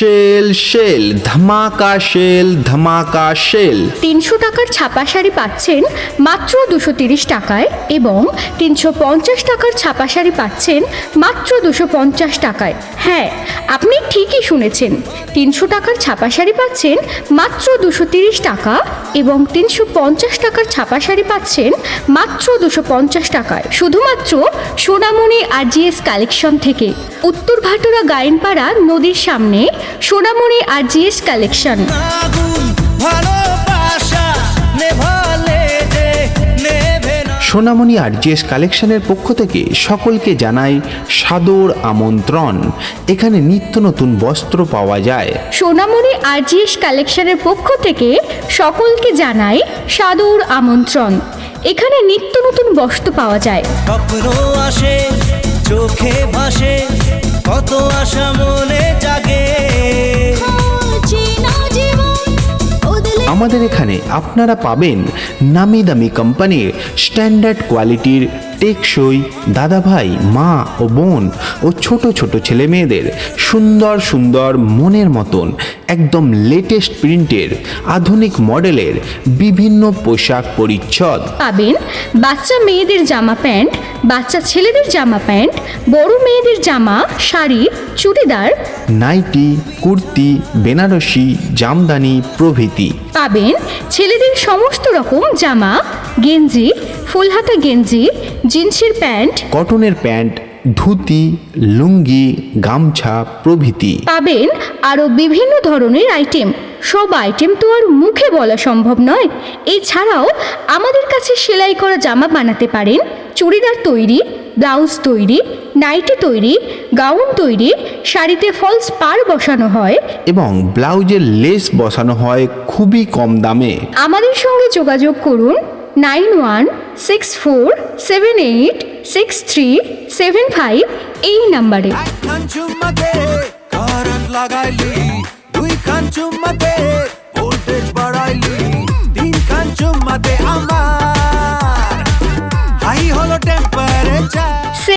Sell sale, ধামাকা sale ধামাকা sale. তিনশো টাকার ছাপা শাড়ি পাচ্ছেন মাত্র দুশো তিরিশ টাকায় এবং তিনশো পঞ্চাশ টাকার ছাপা শাড়ি পাচ্ছেন মাত্র দুশো পঞ্চাশ টাকায়। হ্যাঁ আপনি ঠিকই শুনেছেন। তিনশো টাকার ছাপা শাড়ি পাচ্ছেন মাত্র দুশো তিরিশ টাকা এবং তিনশো পঞ্চাশ টাকার ছাপা শাড়ি পাচ্ছেন মাত্র দুশো পঞ্চাশ টাকায়। শুধুমাত্র সোনামণি আর জিএস কালেকশন থেকে উত্তর ভাটুরা গায়নপাড়া নদীর সামনে সোনামণি আর জিএস কালেকশন সোনামণি আরজিএস কালেকশনের পক্ষ থেকে সকলকে জানাই সাদর আমন্ত্রণ। এখানে নিত্য নতুন বস্ত্র পাওয়া যায়। সোনামণি আর আরজিএস কালেকশনের পক্ষ থেকে সকলকে জানাই সাদর আমন্ত্রণ। এখানে নিত্য নতুন বস্ত্র পাওয়া যায়। স্বপ্ন আসে চোখে ভাসে কত আশা মনে আপনারা পাবেন নামি দামি কোম্পানির স্ট্যান্ডার্ড কোয়ালিটির টেকসই দাদাভাই মা ও বোন ও ছোট ছোট ছেলে মেয়েদের সুন্দর সুন্দর মনের মতন একদম লেটেস্ট প্রিন্টের আধুনিক মডেলের বিভিন্ন পোশাক পরিচ্ছদ। পাবেন বাচ্চা মেয়েদের জামা প্যান্ট বাচ্চা ছেলেদের জামা প্যান্ট বড় মেয়েদের জামা শাড়ি চুড়িদার। নাইটি কুর্তি বেনারসি জামদানি প্রভৃতি। পাবেন ছেলেদের সমস্ত রকম জামা গেঞ্জি ফুলহাতা গেঞ্জি জিন্সের প্যান্ট কটনের প্যান্ট ধুতি লুঙ্গি গামছা প্রভৃতি। পাবেন আরও বিভিন্ন ধরনের আইটেম। সব আইটেম তো আর মুখে বলা সম্ভব নয়। এছাড়াও আমাদের কাছে সেলাই করা জামা বানাতে পারেন। চুড়িদার তৈরি ব্লাউজ তৈরি নাইটি তৈরি গাউন তৈরি শাড়িতে ফলস পার বসানো হয়। এবং ব্লাউজের লেস বসানো হয় খুবই কম দামে। আমাদের সঙ্গে যোগাযোগ করুন nine one six four seven eight six three seven five এই নাম্বারে। লাগাইলি। দুই খান চুম্মাতে